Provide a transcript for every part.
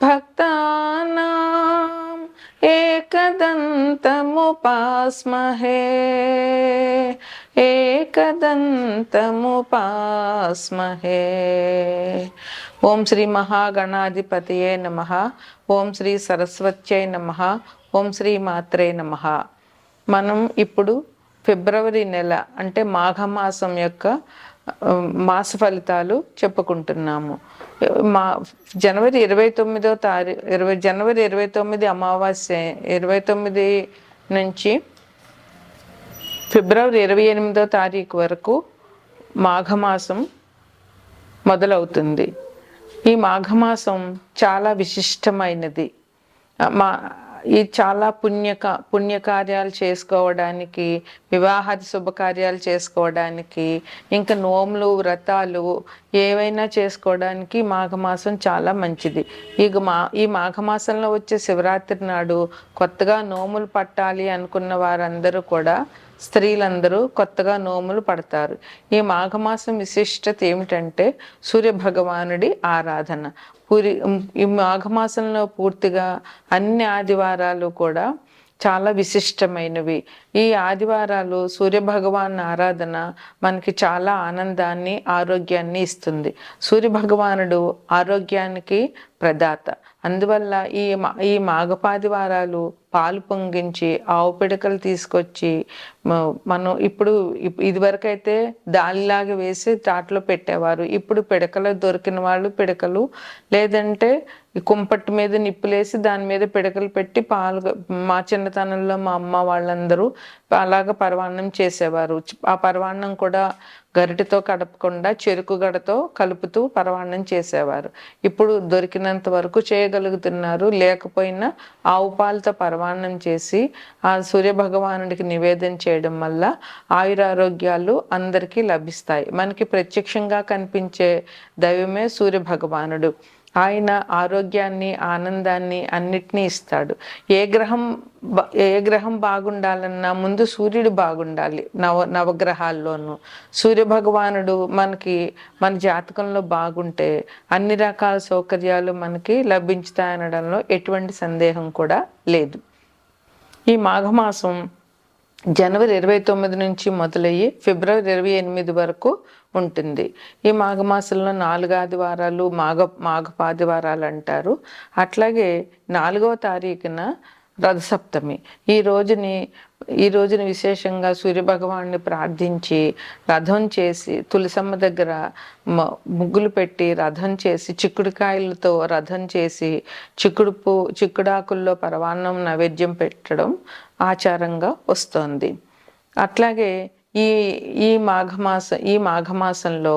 భక్తానాం ఏకదంతముపాస్మహే ఏకదంతముపాస్మహే ఓం శ్రీ మహాగణాధిపతియే నమ ఓం శ్రీ సరస్వత్యే నమ ఓం శ్రీ మాత్రే నమ మనం ఇప్పుడు ఫిబ్రవరి నెల అంటే మాఘమాసం యొక్క మాస ఫలితాలు చెప్పుకుంటున్నాము. మా జనవరి ఇరవై తొమ్మిదో తారీఖు ఇరవై జనవరి ఇరవై తొమ్మిది అమావాస్య ఇరవై తొమ్మిది నుంచి ఫిబ్రవరి ఇరవై ఎనిమిదో తారీఖు వరకు మాఘమాసం మొదలవుతుంది. ఈ మాఘమాసం చాలా విశిష్టమైనది. మా ఈ చాలా పుణ్యక పుణ్యకార్యాలు చేసుకోవడానికి వివాహాది శుభకార్యాలు చేసుకోవడానికి ఇంకా నోములు వ్రతాలు ఏవైనా చేసుకోవడానికి మాఘమాసం చాలా మంచిది. ఈ మా ఈ మాఘమాసంలో వచ్చే శివరాత్రి నాడు కొత్తగా నోములు పట్టాలి అనుకున్న వారందరూ కూడా స్త్రీలందరూ కొత్తగా నోములు పడతారు. ఈ మాఘమాసం విశిష్టత ఏమిటంటే సూర్య భగవానుడి ఆరాధన. పూరి ఈ మాఘమాసంలో పూర్తిగా అన్ని ఆదివారాలు కూడా చాలా విశిష్టమైనవి. ఈ ఆదివారాలు సూర్య భగవాన్ ఆరాధన మనకి చాలా ఆనందాన్ని ఆరోగ్యాన్ని ఇస్తుంది. సూర్య భగవానుడు ఆరోగ్యానికి ప్రదాత. అందువల్ల ఈ మా ఈ మాఘపాదివారాలు పాలు పొంగించి ఆవు పిడకలు తీసుకొచ్చి మనం ఇప్పుడు ఇదివరకైతే దాలిలాగా వేసి తాటలో పెట్టేవారు. ఇప్పుడు పిడకలు దొరికిన వాళ్ళు పిడకలు లేదంటే కుంపట్టు కుంపటి మీద నిప్పులేసి దాని మీద పిడకలు పెట్టి పాలు మా చిన్నతనంలో మా అమ్మ వాళ్ళందరూ అలాగ పరవాన్నం చేసేవారు. ఆ పరవాన్నం కూడా గరిటితో కడపకుండా చెరుకు గడతో కలుపుతూ పరవాన్నం చేసేవారు. ఇప్పుడు దొరికినంత వరకు చేయగలుగుతున్నారు. లేకపోయినా ఆవు పాలతో పరవాన్నం చేసి ఆ సూర్య భగవానుడికి నివేదన చేయడం వల్ల ఆయురారోగ్యాలు అందరికీ లభిస్తాయి. మనకి ప్రత్యక్షంగా కనిపించే దైవమే సూర్య భగవానుడు ఆయన ఆరోగ్యాన్ని ఆనందాన్ని అన్నిటినీ ఇస్తాడు. ఏ గ్రహం ఏ గ్రహం బాగుండాలన్నా ముందు సూర్యుడు బాగుండాలి. నవ నవగ్రహాల్లోనూ. సూర్య భగవానుడు మనకి మన జాతకంలో బాగుంటే అన్ని రకాల సౌకర్యాలు మనకి లభించుతాయనడంలో ఎటువంటి సందేహం కూడా లేదు. ఈ మాఘమాసం జనవరి ఇరవై తొమ్మిది నుంచి మొదలయ్యి ఫిబ్రవరి ఇరవై ఎనిమిది వరకు ఉంటుంది. ఈ మాఘమాసంలో నాలుగు ఆదివారాలు మాఘ మాఘపాదివారాలు అంటారు అట్లాగే నాలుగవ తారీఖున రథసప్తమి. ఈ రోజుని ఈ రోజున విశేషంగా సూర్యభగవాన్ని ప్రార్థించి రథం చేసి తులసమ్మ దగ్గర ముగ్గులు పెట్టి రథం చేసి చిక్కుడుకాయలతో రథం చేసి చిక్కుడు పూ చిక్కుడాకుల్లో పరవాన్నం నైవేద్యం పెట్టడం ఆచారంగా వస్తోంది. అట్లాగే ఈ ఈ మాఘమాస ఈ మాఘమాసంలో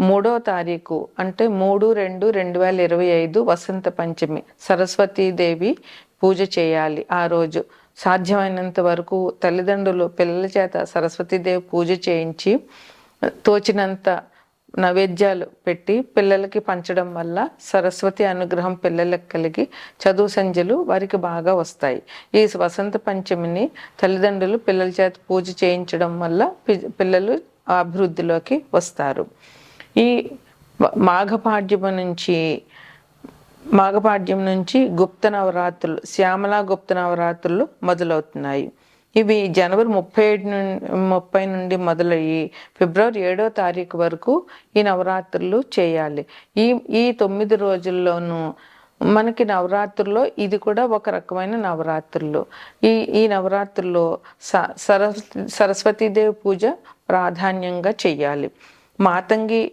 మూడో తారీఖు అంటే మూడు రెండు రెండు వేల ఇరవై ఐదు వసంత పంచమి సరస్వతీదేవి పూజ చేయాలి ఆ రోజు. సాధ్యమైనంత వరకు తల్లిదండ్రులు పిల్లల చేత సరస్వతీదేవి పూజ చేయించి తోచినంత నైవేద్యాలు పెట్టి పిల్లలకి పంచడం వల్ల సరస్వతి అనుగ్రహం పిల్లలకు కలిగి చదువు సంధ్యలు వారికి బాగా వస్తాయి. ఈ వసంత పంచమిని తల్లిదండ్రులు పిల్లల చేత పూజ చేయించడం వల్ల పిల్లలు అభివృద్ధిలోకి వస్తారు. ఈ మాఘపాడ్యము నుంచి మాఘపాడ్యం నుంచి గుప్త నవరాత్రులు శ్యామలా గుప్త నవరాత్రులు మొదలవుతున్నాయి. ఇవి జనవరి ముప్పై ఏడు నుండి ముప్పై నుండి మొదలయ్యి ఫిబ్రవరి ఏడో తారీఖు వరకు ఈ నవరాత్రులు చేయాలి. ఈ ఈ తొమ్మిది రోజుల్లోనూ మనకి నవరాత్రుల్లో ఇది కూడా ఒక రకమైన నవరాత్రులు. ఈ ఈ నవరాత్రుల్లో స సరస్వతి సరస్వతీదేవి పూజ ప్రాధాన్యంగా చెయ్యాలి మాతంగి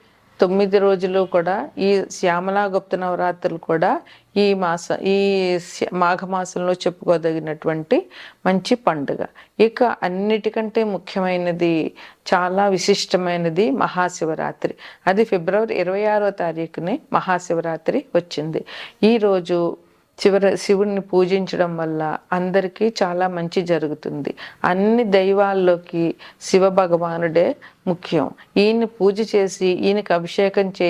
తొమ్మిది రోజులు కూడా ఈ శ్యామలా గుప్త నవరాత్రులు కూడా ఈ మాస ఈ మాఘమాసంలో చెప్పుకోదగినటువంటి మంచి పండుగ. ఇక అన్నిటికంటే ముఖ్యమైనది చాలా విశిష్టమైనది మహాశివరాత్రి. అది ఫిబ్రవరి ఇరవై ఆరో తారీఖునే మహాశివరాత్రి వచ్చింది. ఈరోజు చివర శివుడిని పూజించడం వల్ల అందరికీ చాలా మంచి జరుగుతుంది. అన్ని దైవాల్లోకి శివ భగవానుడే ముఖ్యం. ఈయన్ని పూజ చేసి ఈయనకి అభిషేకం చే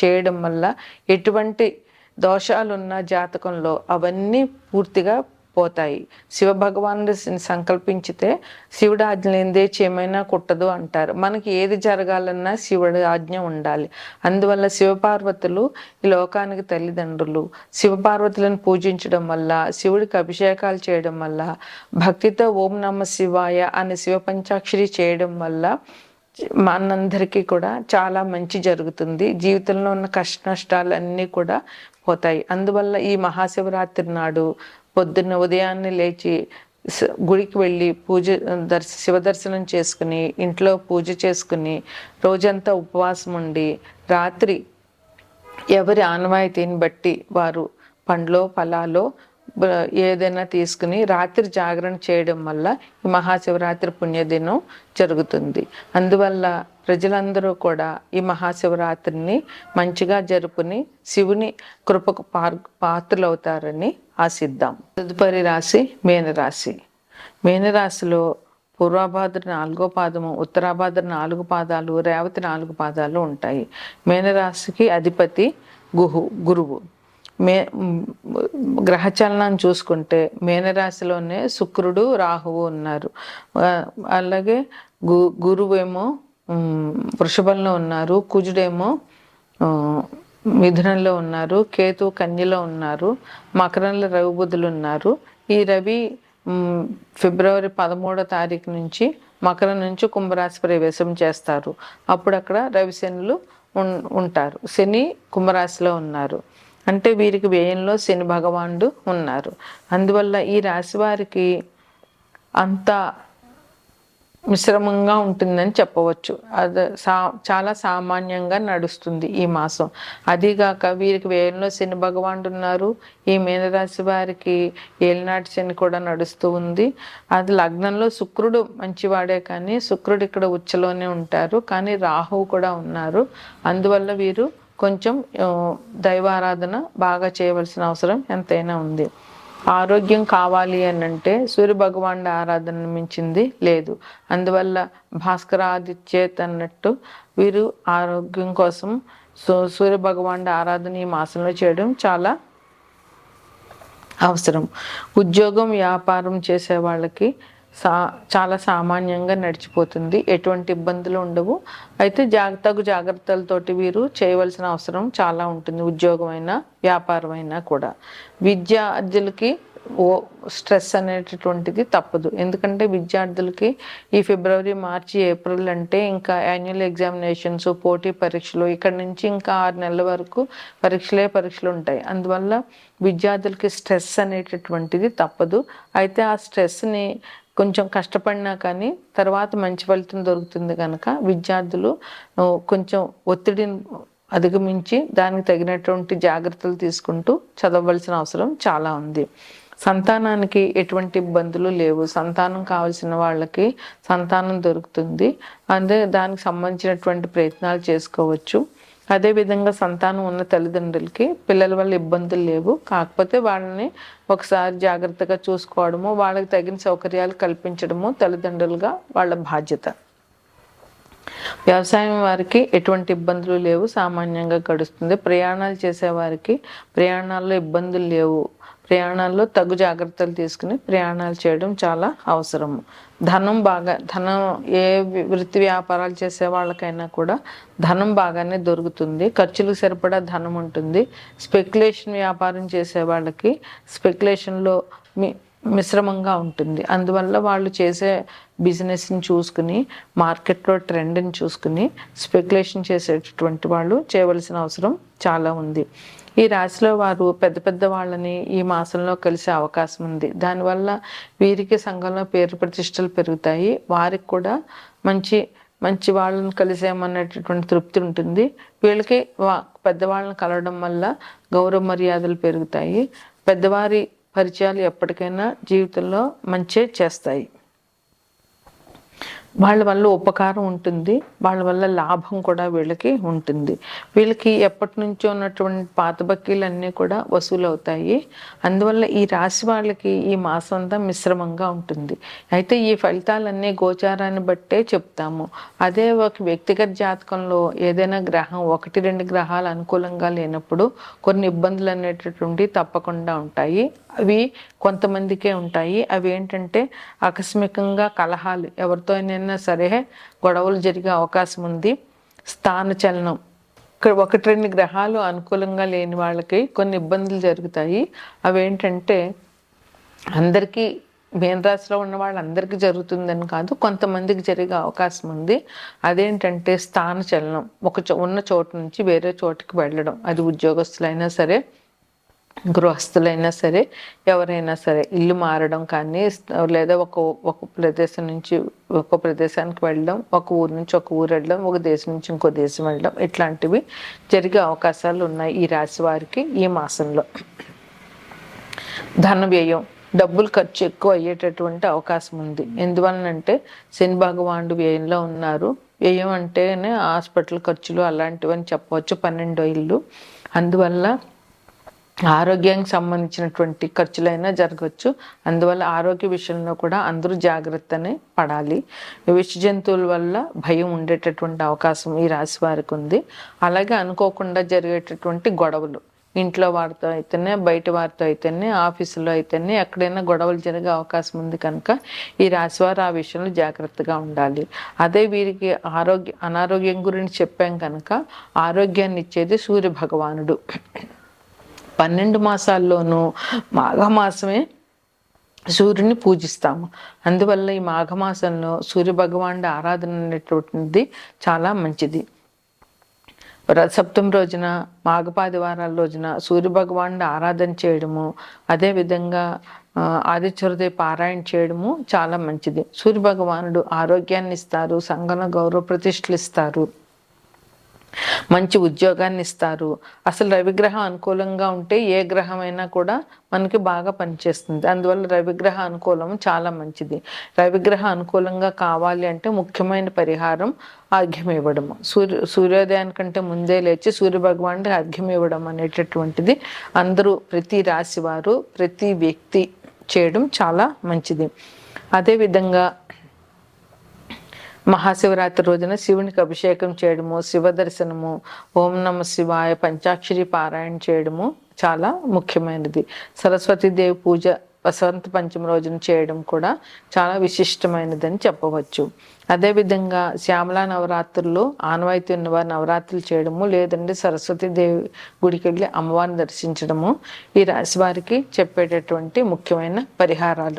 చేయడం వల్ల ఎటువంటి దోషాలున్న జాతకంలో అవన్నీ పూర్తిగా పోతాయి. శివ భగవానుడు సంకల్పించితే శివుడు ఆజ్ఞ లేనిదే చేయమైనా కుట్టదు అంటారు. మనకి ఏది జరగాలన్నా శివుడి ఆజ్ఞ ఉండాలి. అందువల్ల శివపార్వతులు ఈ లోకానికి తల్లిదండ్రులు. శివపార్వతులను పూజించడం వల్ల శివుడికి అభిషేకాలు చేయడం వల్ల భక్తితో ఓం నమ శివాయ అనే శివ పంచాక్షరి చేయడం వల్ల మనందరికీ కూడా చాలా మంచి జరుగుతుంది. జీవితంలో ఉన్న కష్ట నష్టాలు అన్నీ కూడా పోతాయి. అందువల్ల ఈ మహాశివరాత్రి నాడు పొద్దున్న ఉదయాన్నే లేచి గుడికి వెళ్ళి పూజ దర్శ శివ దర్శనం చేసుకుని ఇంట్లో పూజ చేసుకుని రోజంతా ఉపవాసం ఉండి రాత్రి ఎవరి ఆనవాయితీని బట్టి వారు పండ్లో ఫలాలో ఏదైనా తీసుకుని రాత్రి జాగరణ చేయడం వల్ల ఈ మహాశివరాత్రి పుణ్యదినం జరుగుతుంది. అందువల్ల ప్రజలందరూ కూడా ఈ మహాశివరాత్రిని మంచిగా జరుపుని శివుని కృపకు పార్ పాత్రలవుతారని ఆశిద్దాం. తదుపరి రాశి మేనరాశి. మీనరాశిలో పూర్వాభాద్ర నాలుగో పాదము ఉత్తరాభాద్ర నాలుగు పాదాలు రేవతి నాలుగు పాదాలు ఉంటాయి. మేనరాశికి అధిపతి గుహు గురువు. మే గ్రహచలనం చూసుకుంటే మేనరాశిలోనే శుక్రుడు రాహువు ఉన్నారు. అలాగే గు గురువేమో వృషభంలో ఉన్నారు కుజుడేమో మిథునంలో ఉన్నారు కేతు కన్యలో ఉన్నారు మకరంలో రవి బుద్ధులు ఉన్నారు. ఈ రవి ఫిబ్రవరి పదమూడో తారీఖు నుంచి మకరం నుంచి కుంభరాశి ప్రవేశం చేస్తారు. అప్పుడు అక్కడ రవి శనులు ఉంటారు. శని కుంభరాశిలో ఉన్నారు. అంటే వీరికి వ్యయంలో శని భగవానుడు ఉన్నారు. అందువల్ల ఈ రాశి వారికి అంత మిశ్రమంగా ఉంటుందని చెప్పవచ్చు. అది సా చాలా సామాన్యంగా నడుస్తుంది ఈ మాసం. అదిగాక వీరికి వేయంలో శని భగవానుడు ఉన్నారు. ఈ మీనరాశి వారికి ఏలినాటి శని కూడా నడుస్తూ ఉంది. అది లగ్నంలో శుక్రుడు మంచివాడే కానీ శుక్రుడు ఇక్కడ ఉచ్చలోనే ఉంటారు. కానీ రాహువు కూడా ఉన్నారు. అందువల్ల వీరు కొంచెం దైవారాధన బాగా చేయవలసిన అవసరం ఎంతైనా ఉంది. ఆరోగ్యం కావాలి అని అంటే సూర్య భగవానుడి ఆరాధన మించింది లేదు. అందువల్ల భాస్కరాదిత్యేత్ అన్నట్టు వీరు ఆరోగ్యం కోసం సూ సూర్య భగవానుడి ఆరాధన ఈ మాసంలో చేయడం చాలా అవసరం. ఉద్యోగం వ్యాపారం చేసే వాళ్ళకి సా చాలా సామాన్యంగా నడిచిపోతుంది. ఎటువంటి ఇబ్బందులు ఉండవు. అయితే జాగ్రత్తకు జాగ్రత్తలతోటి వీరు చేయవలసిన అవసరం చాలా ఉంటుంది. ఉద్యోగమైనా వ్యాపారమైనా కూడా. విద్యార్థులకి ఓ స్ట్రెస్ అనేటటువంటిది తప్పదు. ఎందుకంటే విద్యార్థులకి ఈ ఫిబ్రవరి మార్చి ఏప్రిల్ అంటే ఇంకా యాన్యువల్ ఎగ్జామినేషన్స్ పోటీ పరీక్షలు ఇక్కడ నుంచి ఇంకా ఆరు నెలల వరకు పరీక్షలే పరీక్షలు ఉంటాయి. అందువల్ల విద్యార్థులకి స్ట్రెస్ అనేటటువంటిది తప్పదు. అయితే ఆ స్ట్రెస్ని కొంచెం కష్టపడినా కానీ తర్వాత మంచి ఫలితం దొరుకుతుంది కనుక విద్యార్థులు కొంచెం ఒత్తిడిని అధిగమించి దానికి తగినటువంటి జాగ్రత్తలు తీసుకుంటూ చదవవలసిన అవసరం చాలా ఉంది. సంతానానికి ఎటువంటి ఇబ్బందులు లేవు. సంతానం కావాల్సిన వాళ్ళకి సంతానం దొరుకుతుంది. అదే దానికి సంబంధించినటువంటి ప్రయత్నాలు చేసుకోవచ్చు. అదేవిధంగా సంతానం ఉన్న తల్లిదండ్రులకి పిల్లల వల్ల ఇబ్బందులు లేవు. కాకపోతే వాళ్ళని ఒకసారి జాగ్రత్తగా చూసుకోవడము వాళ్ళకి తగిన సౌకర్యాలు కల్పించడము తల్లిదండ్రులుగా వాళ్ళ బాధ్యత. వ్యవసాయం వారికి ఎటువంటి ఇబ్బందులు లేవు. సామాన్యంగా గడుస్తుంది. ప్రయాణాలు చేసేవారికి ప్రయాణాల్లో ఇబ్బందులు లేవు. ప్రయాణాల్లో తగు జాగ్రత్తలు తీసుకుని ప్రయాణాలు చేయడం చాలా అవసరం ధనం బాగా ధనం ఏ వృత్తి వ్యాపారాలు చేసే వాళ్ళకైనా కూడా ధనం బాగానే దొరుకుతుంది. ఖర్చులకు సరిపడా ధనం ఉంటుంది. స్పెక్యులేషన్ వ్యాపారం చేసే వాళ్ళకి స్పెక్యులేషన్లో మీ మిశ్రమంగా ఉంటుంది. అందువల్ల వాళ్ళు చేసే బిజినెస్ని చూసుకుని మార్కెట్లో ట్రెండ్ని చూసుకుని స్పెక్యులేషన్ చేసేటటువంటి వాళ్ళు చేయవలసిన అవసరం చాలా ఉంది. ఈ రాశిలో వారు పెద్ద పెద్ద వాళ్ళని ఈ మాసంలో కలిసే అవకాశం ఉంది. దానివల్ల వీరికి సంఘంలో పేరు ప్రతిష్టలు పెరుగుతాయి. వారికి కూడా మంచి మంచి వాళ్ళని కలిసామనేటటువంటి తృప్తి ఉంటుంది. వీళ్ళకి వా- పెద్దవాళ్ళని కలవడం వల్ల గౌరవ మర్యాదలు పెరుగుతాయి. పెద్దవారి పరిచయాలు ఎప్పటికైనా జీవితంలో మంచి చేస్తాయి. వాళ్ళ వల్ల ఉపకారం ఉంటుంది వాళ్ళ వల్ల లాభం కూడా వీళ్ళకి ఉంటుంది. వీళ్ళకి ఎప్పటి నుంచో ఉన్నటువంటి పాత బక్కీలన్నీ కూడా వసూలు అవుతాయి అందువల్ల ఈ రాశి వాళ్ళకి ఈ మాసం అంతా మిశ్రమంగా ఉంటుంది. అయితే ఈ ఫలితాలన్నీ గోచారాన్ని బట్టే చెప్తాము. అదే ఒక వ్యక్తిగత జాతకంలో ఏదైనా గ్రహం ఒకటి రెండు గ్రహాలు అనుకూలంగా లేనప్పుడు కొన్ని ఇబ్బందులు అనేటటువంటి తప్పకుండా ఉంటాయి. అవి కొంతమందికే ఉంటాయి. అవి ఏంటంటే ఆకస్మికంగా కలహాలు ఎవరితో అయినా సరే గొడవలు జరిగే అవకాశం ఉంది. స్థాన చలనం. ఇక్కడ ఒకటి రెండు గ్రహాలు అనుకూలంగా లేని వాళ్ళకి కొన్ని ఇబ్బందులు జరుగుతాయి. అవేంటంటే అందరికీ మేనరాశిలో ఉన్న వాళ్ళందరికీ జరుగుతుందని కాదు కొంతమందికి జరిగే అవకాశం ఉంది. అదేంటంటే స్థాన చలనం. ఒక చో ఉన్న చోటు నుంచి వేరే చోటుకి వెళ్ళడం. అది ఉద్యోగస్తులైనా సరే గృహస్థులైనా సరే ఎవరైనా సరే ఇల్లు మారడం కానీ లేదా ఒక ఒక ప్రదేశం నుంచి ఒక ప్రదేశానికి వెళ్ళడం ఒక ఊరు నుంచి ఒక ఊరు వెళ్ళడం ఒక దేశం నుంచి ఇంకో దేశం వెళ్ళడం ఇట్లాంటివి జరిగే అవకాశాలు ఉన్నాయి ఈ రాశి వారికి ఈ మాసంలో. ధన వ్యయం డబ్బులు ఖర్చు ఎక్కువ అయ్యేటటువంటి అవకాశం ఉంది. ఎందువలనంటే శని భగవానుడు వ్యయంలో ఉన్నారు. వ్యయం అంటేనే హాస్పిటల్ ఖర్చులు అలాంటివని చెప్పవచ్చు పన్నెండో ఇల్లు. అందువల్ల ఆరోగ్యానికి సంబంధించినటువంటి ఖర్చులైనా జరగవచ్చు. అందువల్ల ఆరోగ్య విషయంలో కూడా అందరూ జాగ్రత్తనే పడాలి. విష జంతువుల వల్ల భయం ఉండేటటువంటి అవకాశం ఈ రాశి వారికి ఉంది. అలాగే అనుకోకుండా జరిగేటటువంటి గొడవలు. ఇంట్లో వారితో అయితేనే బయట వారితో అయితేనే ఆఫీసులో అయితేనే ఎక్కడైనా గొడవలు జరిగే అవకాశం ఉంది కనుక ఈ రాశివారు ఆ విషయంలో జాగ్రత్తగా ఉండాలి. అదే వీరికి ఆరోగ్య అనారోగ్యం గురించి చెప్పాం కనుక ఆరోగ్యాన్ని ఇచ్చేది సూర్య భగవానుడు. పన్నెండు మాసాల్లోనూ మాఘమాసమే సూర్యుని పూజిస్తాము. అందువల్ల ఈ మాఘమాసంలో సూర్య భగవానుడి ఆరాధన అనేటువంటిది చాలా మంచిది. సప్తం రోజున మాఘపాదివారాల రోజున సూర్య భగవానుడి ఆరాధన చేయడము అదేవిధంగా ఆ, పారాయణ చేయడము చాలా మంచిది. సూర్య భగవానుడు ఆరోగ్యాన్ని ఇస్తారు సంఘన గౌరవ ప్రతిష్టలు ఇస్తారు. మంచి ఉద్యోగాన్ని ఇస్తారు. అసలు రవిగ్రహం అనుకూలంగా ఉంటే ఏ గ్రహమైనా కూడా మనకి బాగా పనిచేస్తుంది. అందువల్ల రవిగ్రహ అనుకూలం చాలా మంచిది. రవిగ్రహ అనుకూలంగా కావాలి అంటే ముఖ్యమైన పరిహారం అర్ఘ్యం ఇవ్వడం సూర్య సూర్యోదయానికంటే ముందే లేచి సూర్యభగవానికి అర్ఘ్యం ఇవ్వడం అనేటటువంటిది అందరూ ప్రతి రాశి వారు ప్రతి వ్యక్తి చేయడం చాలా మంచిది. అదేవిధంగా మహాశివరాత్రి రోజున శివునికి అభిషేకం చేయడము శివ దర్శనము ఓం నమ శివాయ పంచాక్షరి పారాయణ చేయడము చాలా ముఖ్యమైనది. సరస్వతీదేవి పూజ వసంత పంచమి రోజున చేయడం కూడా చాలా విశిష్టమైనదని చెప్పవచ్చు. అదేవిధంగా శ్యామలా నవరాత్రుల్లో ఆనవాయితీ ఉన్నవారు నవరాత్రులు చేయడము లేదంటే సరస్వతీదేవి గుడికి వెళ్ళి అమ్మవారిని దర్శించడము ఈ రాశి వారికి చెప్పేటటువంటి ముఖ్యమైన పరిహారాలు.